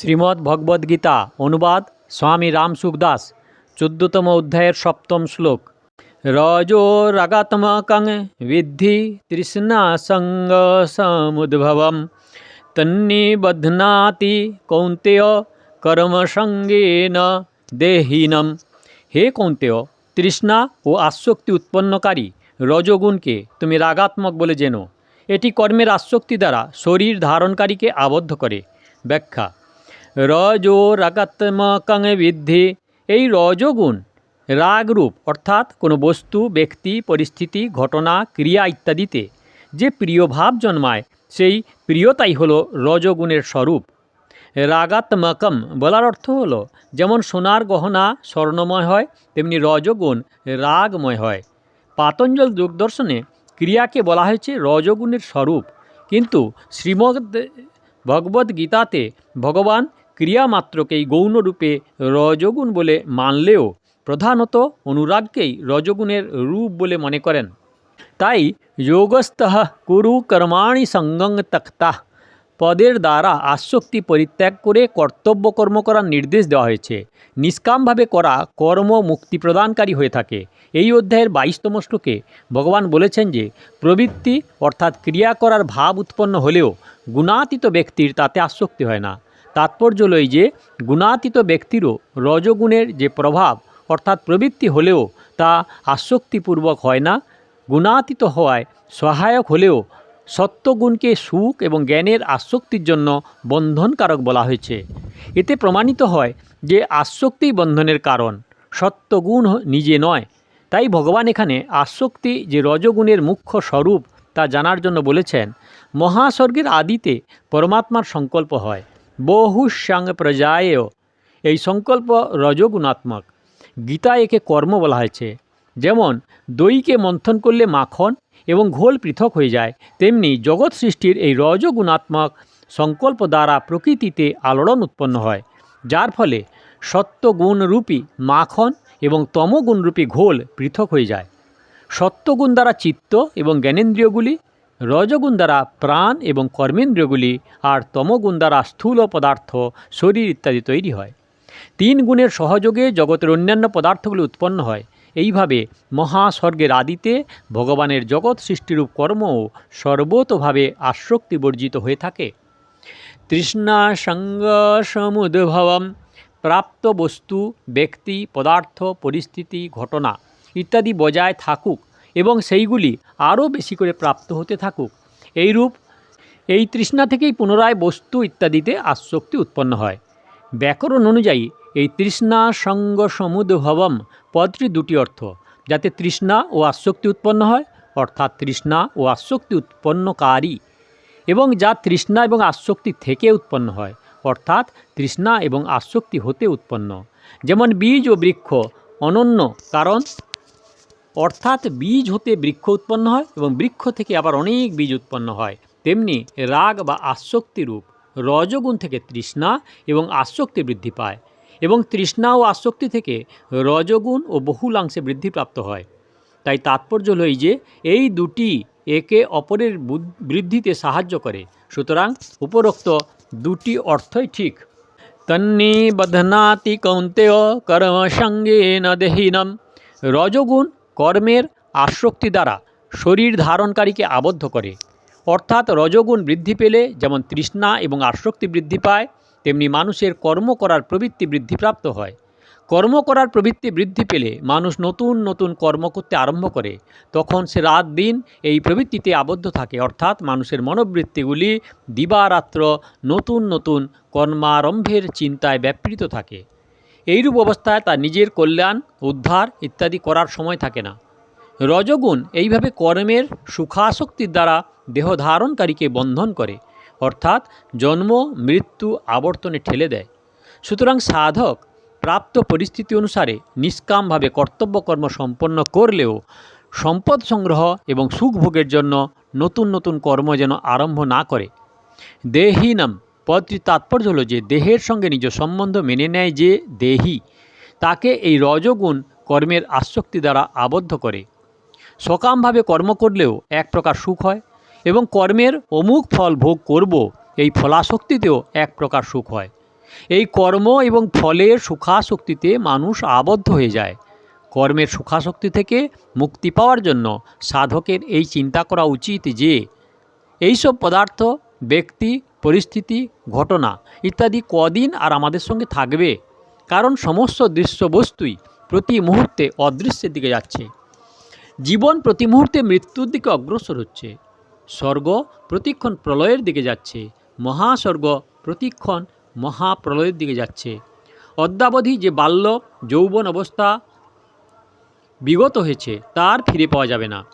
শ্রীমদ্ ভগবদ্গীতা অনুবাদ স্বামী রামসুখদাস চোদ্দতম অধ্যায়ের সপ্তম শ্লোক। রজো রাগাত্মকং বিদ্ধি তৃষ্ণা সঙ্গ সমুদ্ভবম। তন্নিবধ্নাতি কৌন্তেয় কর্মসঙ্গেন দেহীনম। হে কৌন্তেয়, তৃষ্ণা ও আসক্তি উৎপন্নকারী রজগুণকে তুমি রাগাত্মক বলে জেনো। এটি কর্মের আসক্তি দ্বারা শরীর ধারণকারীকে আবদ্ধ করে। ব্যাখ্যা রজো রাগাত্মকং বৃদ্ধি। এই রজগুণ রাগরূপ, অর্থাৎ কোনো বস্তু, ব্যক্তি, পরিস্থিতি, ঘটনা, ক্রিয়া ইত্যাদিতে যে প্রিয় ভাব জন্মায়, সেই প্রিয়তাই হলো রজগুণের স্বরূপ। রাগাত্মকম বলার অর্থ হলো, যেমন সোনার গহনা স্বর্ণময় হয়, তেমনি রজগুণ রাগময় হয়। পাতঞ্জল যোগদর্শনে ক্রিয়াকে বলা হয়েছে রজগুণের স্বরূপ। কিন্তু শ্রীমদ্ ভগবদ্গীতাতে ভগবান ক্রিয়ামাত্রকেই গৌণরূপে রজগুণ বলে মানলেও প্রধানত অনুরাগকেই রজগুণের রূপ বলে মনে করেন। তাই যোগস্থ কুরু কর্মাণি সঙ্গং তক্তা। পদের দ্বারা আসক্তি পরিত্যাগ করে কর্তব্য কর্ম করার নির্দেশ দেওয়া হয়েছে। নিষ্কামভাবে করা কর্ম মুক্তি প্রদানকারী হয়ে থাকে। এই অধ্যায়ের বাইশতম শ্লোকে ভগবান বলেছেন যে, প্রবৃত্তি অর্থাৎ ক্রিয়া করার ভাব উৎপন্ন হলেও গুণাতীত ব্যক্তির তাতে আসক্তি হয় না। তাৎপর্য লই যে, গুণাতীত ব্যক্তিরও রজগুণের যে প্রভাব, অর্থাৎ প্রবৃত্তি হলেও তা আসক্তিপূর্বক হয় না, গুণাতীত হওয়ায় সহায়ক হলেও সত্যগুণকে সুখ এবং জ্ঞানের আসক্তির জন্য বন্ধনকারক বলা হয়েছে। এতে প্রমাণিত হয় যে আসক্তিই বন্ধনের কারণ, সত্যগুণ নিজে নয়। তাই ভগবান এখানে আসক্তি যে রজগুণের মুখ্য স্বরূপ তা জানার জন্য বলেছেন, মহাস্বর্গের আদিতে পরমাত্মার সংকল্প হয়। বহুসাং প্রজায়েয় এই সংকল্প রজগুণাত্মক। গীতা একে কর্ম বলা হয়েছে। যেমন, দইকে মন্থন করলে মাখন এবং ঘোল পৃথক হয়ে যায়, তেমনি জগৎ সৃষ্টির এই রজগুণাত্মক সংকল্প দ্বারা প্রকৃতিতে আলোড়ন উৎপন্ন হয়, যার ফলে সত্যগুণরূপী মাখন এবং তমগুণরূপী ঘোল পৃথক হয়ে যায়। সত্যগুণ দ্বারা চিত্ত এবং জ্ঞানেন্দ্রিয়গুলি রজগুণ দ্বারা প্রাণ এবং কর্মেন্দ্রগুলি আর তমগুণ দ্বারা স্থূল পদার্থ, শরীর ইত্যাদি তৈরি হয়। তিন গুণের সহযোগে জগতের অন্যান্য পদার্থগুলি উৎপন্ন হয়। এইভাবে মহাস্বর্গের আদিতে ভগবানের জগৎ সৃষ্টিরূপ কর্মও সর্বতোভাবে আসক্তি বর্জিত হয়ে থাকে। তৃষ্ণা সঙ্গ সমুদ্ভবম প্রাপ্ত বস্তু, ব্যক্তি, পদার্থ, পরিস্থিতি, ঘটনা ইত্যাদি বজায় থাকুক। এবং সেইগুলি আরও বেশি করে প্রাপ্ত হতে থাকুক। এইরূপ এই তৃষ্ণা থেকেই পুনরায় বস্তু ইত্যাদিতে আসক্তি উৎপন্ন হয়। ব্যাকরণ অনুযায়ী এই তৃষ্ণা সঙ্গ সমুদ্ভবম পদটির দুটি অর্থ, যাতে তৃষ্ণা ও আসক্তি উৎপন্ন হয়, অর্থাৎ তৃষ্ণা ও আসক্তি উৎপন্নকারী, এবং যা তৃষ্ণা এবং আসক্তি থেকে উৎপন্ন হয়, অর্থাৎ তৃষ্ণা এবং আসক্তি হতে উৎপন্ন। যেমন বীজ ও বৃক্ষ অনন্য কারণ অর্থাৎ বীজ হতে বৃক্ষ উৎপন্ন হয় এবং বৃক্ষ থেকে আবার অনেক বীজ উৎপন্ন হয়। তেমনি রাগ বা আসক্তি রূপ, রজগুণ থেকে তৃষ্ণা এবং আসক্তি বৃদ্ধি পায় এবং তৃষ্ণা ও আসক্তি থেকে রজগুণ ও বহুলাংশে বৃদ্ধিপ্রাপ্ত হয়। তাই তাৎপর্য হল এই যে, এই দুটি একে অপরের বুদ- বৃদ্ধিতে সাহায্য করে। সুতরাং উপরোক্ত দুটি অর্থই ঠিক। তন্নি বধনাতি কৌন্তেয় কর্ম সঙ্গে ন দেহীনম। রজগুণ কর্মের আসক্তি দ্বারা শরীর ধারণকারীকে আবদ্ধ করে। অর্থাৎ রজগুণ বৃদ্ধি পেলে যেমন তৃষ্ণা এবং আসক্তি বৃদ্ধি পায়, তেমনি মানুষের কর্ম করার প্রবৃত্তি বৃদ্ধিপ্রাপ্ত হয়। কর্ম করার প্রবৃত্তি বৃদ্ধি পেলে মানুষ নতুন নতুন কর্ম করতে আরম্ভ করে। তখন সে রাত দিন এই প্রবৃত্তিতে আবদ্ধ থাকে। অর্থাৎ মানুষের মনোবৃত্তিগুলি দিবারাত্র নতুন নতুন কর্মারম্ভের চিন্তায় ব্যাপৃত থাকে। এইরূপ অবস্থায় তার নিজের কল্যাণ, উদ্ধার ইত্যাদি করার সময় থাকে না। রজগুণ এইভাবে কর্মের সুখাসক্তির দ্বারা দেহ ধারণকারীকে বন্ধন করে, অর্থাৎ জন্ম, মৃত্যু, আবর্তনে ঠেলে দেয়। সুতরাং সাধক প্রাপ্ত পরিস্থিতি অনুসারে নিষ্কামভাবে কর্তব্যকর্ম সম্পন্ন করলেও সম্পদ সংগ্রহ এবং সুখভোগের জন্য নতুন নতুন কর্ম যেন আরম্ভ না করে। দেহীনম পদটির তাৎপর্য হলো যে দেহের সঙ্গে নিজ সম্বন্ধ মেনে নেয় যে দেহি। তাকে এই রজগুণ কর্মের আসক্তি দ্বারা আবদ্ধ করে। সকামভাবে কর্ম করলেও এক প্রকার সুখ হয় এবং কর্মের অমুক ফল ভোগ করব, এই ফলাসক্তিতেও এক প্রকার সুখ হয়। এই কর্ম এবং ফলের সুখাশক্তিতে মানুষ আবদ্ধ হয়ে যায়। কর্মের সুখাশক্তি থেকে মুক্তি পাওয়ার জন্য সাধকের এই চিন্তা করা উচিত যে, এইসব পদার্থ ব্যক্তি, পরিস্থিতি, ঘটনা ইত্যাদি কদিন আর আমাদের সঙ্গে থাকবে। কারণ সমস্ত দৃশ্য বস্তুই প্রতি মুহূর্তে অদৃশ্যের দিকে যাচ্ছে। জীবন প্রতি মুহূর্তে মৃত্যুর দিকে অগ্রসর হচ্ছে। স্বর্গ প্রতিক্ষণ প্রলয়ের দিকে যাচ্ছে। মহাস্বর্গ প্রতিক্ষণ মহাপ্রলয়ের দিকে যাচ্ছে। অদ্যাবধি যে বাল্য, যৌবন অবস্থা বিগত হয়েছে, তার ফিরে পাওয়া যাবে না।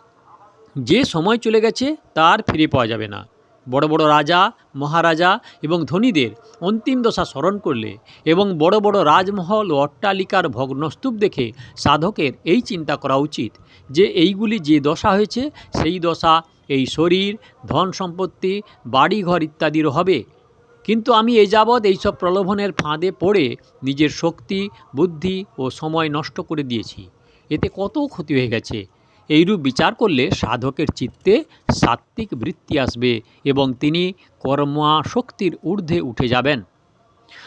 যে সময় চলে গেছে, তার ফিরে পাওয়া যাবে না। বড় বড় রাজা, মহারাজা এবং ধনীদের অন্তিম দশা স্মরণ করলে এবং বড় বড় রাজমহল ও অট্টালিকার ভগ্নস্তূপ দেখে সাধকের এই চিন্তা করা উচিত যে এইগুলি যে দশা হয়েছে, সেই দশা, এই শরীর, ধন সম্পত্তি, বাড়িঘর ইত্যাদিরও হবে। কিন্তু আমি এ যাবৎ এইসব প্রলোভনের ফাঁদে পড়ে নিজের শক্তি, বুদ্ধি ও সময় নষ্ট করে দিয়েছি। এতে কত ক্ষতি হয়ে গেছে? এইরূপ বিচার করলে সাধকের চিত্তে সাত্ত্বিক বৃত্তি আসবে এবং তিনি কর্মাশক্তির ঊর্ধ্বে উঠে যাবেন।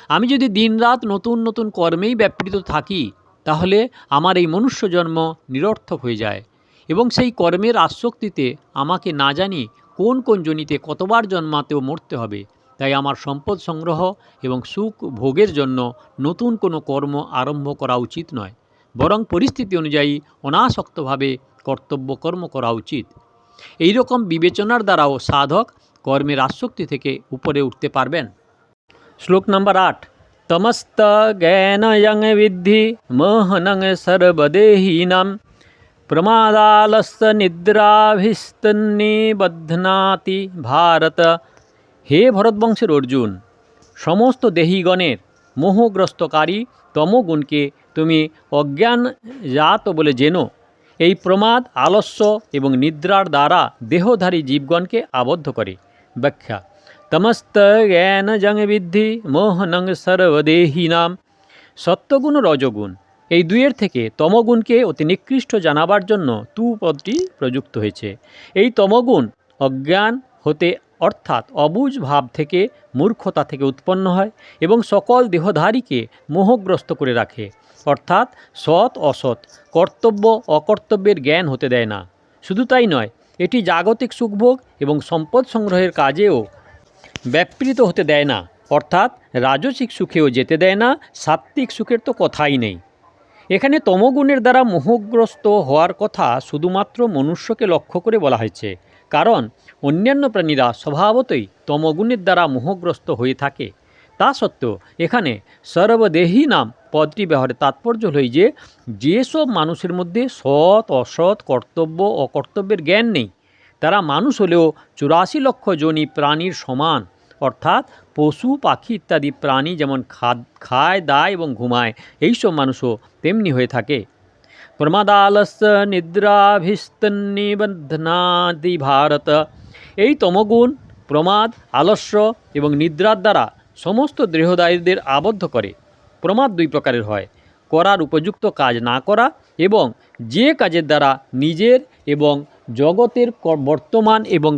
আমি যদি দিনরাত নতুন নতুন কর্মেই ব্যাপৃত থাকি, তাহলে আমার এই মনুষ্য জন্ম নিরর্থক হয়ে যায় এবং সেই কর্মের আসক্তিতে আমাকে না জানি কোন কোন জনিতে কতবার জন্মাতেও মরতে হবে। তাই আমার সম্পদ সংগ্রহ এবং সুখ ভোগের জন্য নতুন কোনো কর্ম আরম্ভ করা উচিত নয়। বরং পরিস্থিতি অনুযায়ী অনাসক্তভাবে কর্তব্য কর্ম করা উচিত। এই রকম বিবেচনার দ্বারাও সাধক কর্মের আসক্তি থেকে উপরে উঠতে পারবেন। শ্লোক নাম্বার আট, তমস্ত জ্ঞানয়ং বিদ্ধি মোহনং সর্বদেহীনাম। প্রমাদালস্য নিদ্রাভিস্তন্নিবধ্নাতি ভারত। হে ভরতবংশের অর্জুন, সমস্ত দেহীগণের মোহগ্রস্তকারী তমগুণকে তুমি অজ্ঞান জাত বলে জেনো। এই প্রমাদ, আলস্য এবং নিদ্রার দ্বারা দেহধারী জীবগণকে আবদ্ধ করে। ব্যাখ্যা, তমস্ত জ্ঞান জং বিদ্ধি, মোহনং সর্বদেহীনাম। সত্যগুণ রজগুণ। এই দুয়ের থেকে তমগুণকে অতি নিকৃষ্ট জানাবার জন্য তু পদটি প্রযুক্ত হয়েছে। এই তমগুণ অজ্ঞান হতে অর্থাৎ অবুজ ভাব থেকে মূর্খতা থেকে উৎপন্ন হয় এবং সকল দেহধারীকে মোহগ্রস্ত করে রাখে। অর্থাৎ সৎ অসৎ, কর্তব্য অকর্তব্যের জ্ঞান হতে দেয় না। শুধু তাই নয়, এটি জাগতিক সুখভোগ এবং সম্পদ সংগ্রহের কাজেও ব্যাপৃত হতে দেয় না। অর্থাৎ রাজসিক সুখেও যেতে দেয় না, সাত্ত্বিক সুখের তো কথাই নেই। এখানে তমগুণের দ্বারা মোহগ্রস্ত হওয়ার কথা শুধুমাত্র মনুষ্যকে লক্ষ্য করে বলা হয়েছে। কারণ অন্যান্য প্রাণীরা স্বভাবতই তমগুণের দ্বারা মোহগ্রস্ত হয়ে থাকে। তা সত্ত্বেও এখানে সর্বদেহী নাম পদটি ব্যবহারের তাৎপর্য হল যে, যেসব মানুষের মধ্যে সৎ, অসৎ, কর্তব্য, অকর্তব্যের জ্ঞান নেই, তারা মানুষ হলেও চুরাশি লক্ষ জনি প্রাণীর সমান। অর্থাৎ পশু, পাখি ইত্যাদি প্রাণী যেমন খাদ, খায়, দায় এবং ঘুমায়, এইসব মানুষও তেমনি হয়ে থাকে। প্রমাদালস্য নিদ্রাভিস্তন্নিবধ্নাদি ভারত এই তমগুণ, প্রমাদ, আলস্য এবং নিদ্রার দ্বারা সমস্ত দেহদায়ীদের আবদ্ধ করে। প্রমাদ দুই প্রকারের হয়। করার উপযুক্ত কাজ না করা এবং যে কাজের দ্বারা নিজের এবং জগতের বর্তমান এবং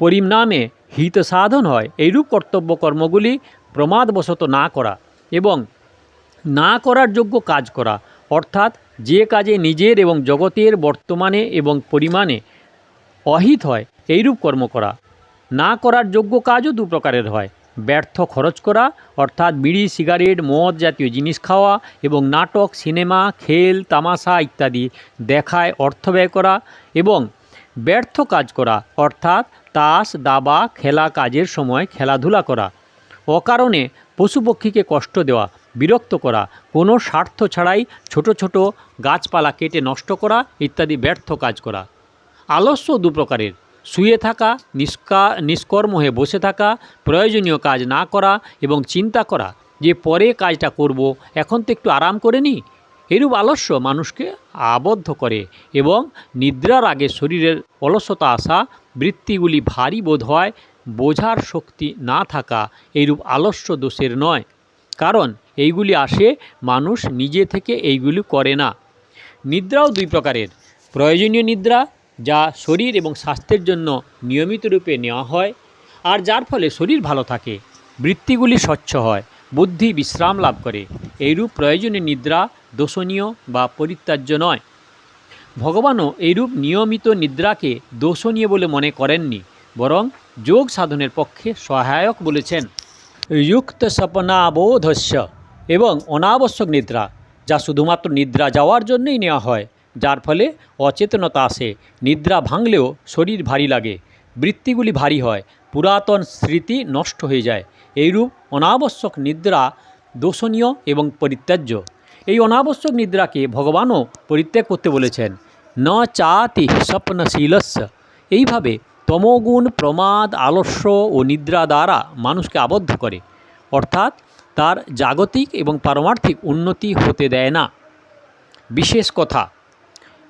পরিণামে হিত সাধন হয়, এইরূপ কর্তব্য কর্মগুলি প্রমাদবশত না করা এবং না করার যোগ্য কাজ করা। অর্থাৎ যে কাজে নিজের এবং জগতের বর্তমানে এবং পরিমাণে অহিত হয়, এইরূপ কর্ম করা। না করার যোগ্য কাজও দু প্রকারের হয়। ব্যর্থ খরচ করা, অর্থাৎ বিড়ি, সিগারেট, মদ জাতীয় জিনিস খাওয়া এবং নাটক, সিনেমা, খেল, তামাশা ইত্যাদি দেখায় অর্থ ব্যয় করা এবং ব্যর্থ কাজ করা, অর্থাৎ তাস, দাবা, খেলা কাজের সময় খেলাধুলা করা। অকারণে পশুপক্ষীকে কষ্ট দেওয়া বিরক্ত করা, কোনো স্বার্থ ছাড়াই ছোট ছোট গাছপালা কেটে নষ্ট করা ইত্যাদি ব্যর্থ কাজ করা। আলস্য দু প্রকারের, শুয়ে থাকা, নিষ্কা, নিষ্কর্ম হয়ে বসে থাকা, প্রয়োজনীয় কাজ না করা এবং চিন্তা করা, যে পরে কাজটা করব, এখন তো একটু আরাম করে নিই। এরূপ আলস্য মানুষকে আবদ্ধ করে এবং নিদ্রার আগে শরীরের অলসতা আসা, বৃত্তিগুলি ভারী বোধ হয়, বোঝার শক্তি না থাকা, এইরূপ আলস্য দোষের নয়। কারণ এইগুলি আসে, মানুষ নিজে থেকে এইগুলি করে না। নিদ্রাও দুই প্রকারের। প্রয়োজনীয় নিদ্রা, যা শরীর এবং স্বাস্থ্যের জন্য নিয়মিত রূপে নেওয়া হয়, আর যার ফলে শরীর ভালো থাকে। বৃত্তিগুলি স্বচ্ছ হয়, বুদ্ধি বিশ্রাম লাভ করে। এইরূপ প্রয়োজনীয় নিদ্রা দোষণীয় বা পরিত্যাজ্য নয়। ভগবানও এইরূপ নিয়মিত নিদ্রাকে দোষণীয় বলে মনে করেননি, বরং যোগ সাধনের পক্ষে সহায়ক বলেছেন। যুক্ত স্বপ্নাবোধস্য এবং অনাবশ্যক নিদ্রা, যা শুধুমাত্র নিদ্রা যাওয়ার জন্যই নেওয়া হয়, যার ফলে অচেতনতা আসে। নিদ্রা ভাঙলেও শরীর ভারী লাগে, বৃত্তিগুলি ভারী হয়, পুরাতন স্মৃতি নষ্ট হয়ে যায়। এইরূপ অনাবশ্যক নিদ্রা দোষণীয় এবং পরিত্যাজ্য। এই অনাবশ্যক নিদ্রাকে ভগবানও পরিত্যাগ করতে বলেছেন, ন চাতি স্বপ্নশীলস্য। এইভাবে তমগুণ, প্রমাদ, আলস্য ও নিদ্রা দ্বারা মানুষকে আবদ্ধ করে। অর্থাৎ তার জাগতিক এবং পারমার্থিক উন্নতি হতে দেয় না। বিশেষ কথা,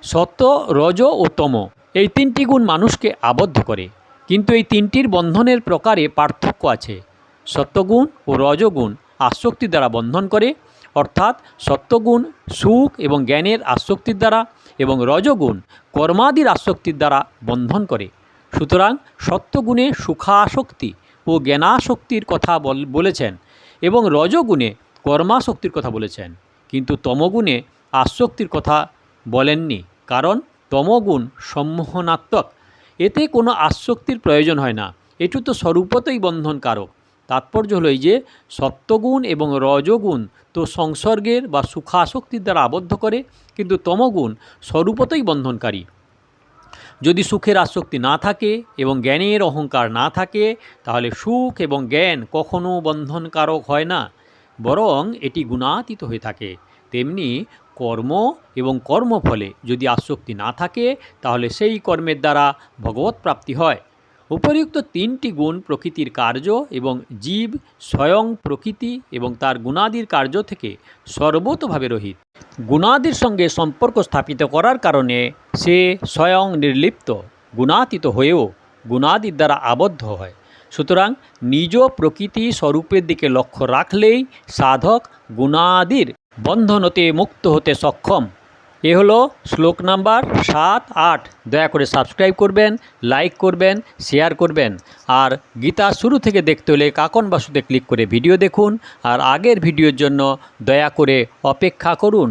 সত্য, রজ ও তম এই তিনটি গুণ মানুষকে আবদ্ধ করে। কিন্তু এই তিনটির বন্ধনের প্রকারে পার্থক্য আছে। সত্যগুণ ও রজগুণ আসক্তি দ্বারা বন্ধন করে, অর্থাৎ সত্যগুণ সুখ এবং জ্ঞানের আসক্তির দ্বারা এবং রজগুণ কর্মাদির আসক্তির দ্বারা বন্ধন করে। সুতরাং সত্যগুণে সুখাসক্তি ও জ্ঞানাসক্তির কথা বল- বলেছেন এবং রজগুণে কর্মাসক্তির কথা বলেছেন। কিন্তু তমগুণে আসক্তির কথা বলেননি, কারণ তমগুণ সম্মোহনাত্মক। এতে কোনো আসক্তির প্রয়োজন হয় না। এটু তো স্বরূপতই বন্ধনকারক। তাৎপর্য হলো এই যে সত্যগুণ এবং রজগুণ তো সংসর্গের বা সুখাসক্তির দ্বারা আবদ্ধ করে, কিন্তু তমগুণ স্বরূপতই বন্ধনকারী। যদি সুখের আসক্তি না থাকে এবং জ্ঞানের অহংকার না থাকে, তাহলে সুখ এবং জ্ঞান কখনো বন্ধনকারক হয় না, বরং এটি গুণাতীত হয়ে থাকে। তেমনি কর্ম এবং কর্মফলে যদি আসক্তি না থাকে, তাহলে সেই কর্মের দ্বারা ভগবত প্রাপ্তি হয়। উপরিউক্ত তিনটি গুণ প্রকৃতির কার্য এবং জীব স্বয়ং প্রকৃতি এবং তার গুণাদির কার্য থেকে সর্বতভাবে রহিত। গুণাদির সঙ্গে সম্পর্ক স্থাপিত করার কারণে সে স্বয়ং নির্লিপ্ত, গুণাতীত হয়েও গুণাদির দ্বারা আবদ্ধ হয়। সুতরাং নিজ প্রকৃতি স্বরূপের দিকে লক্ষ্য রাখলেই সাধক গুণাদির বন্ধনতে মুক্ত হতে সক্ষম। এ হলো শ্লোক নাম্বার সাত, আট। দয়া করে সাবস্ক্রাইব করবেন, লাইক করবেন, শেয়ার করবেন। আর গীতা শুরু থেকে দেখতে হলে কাকন বাসুতে ক্লিক করে ভিডিও দেখুন। আর আগের ভিডিওর জন্য দয়া করে অপেক্ষা করুন।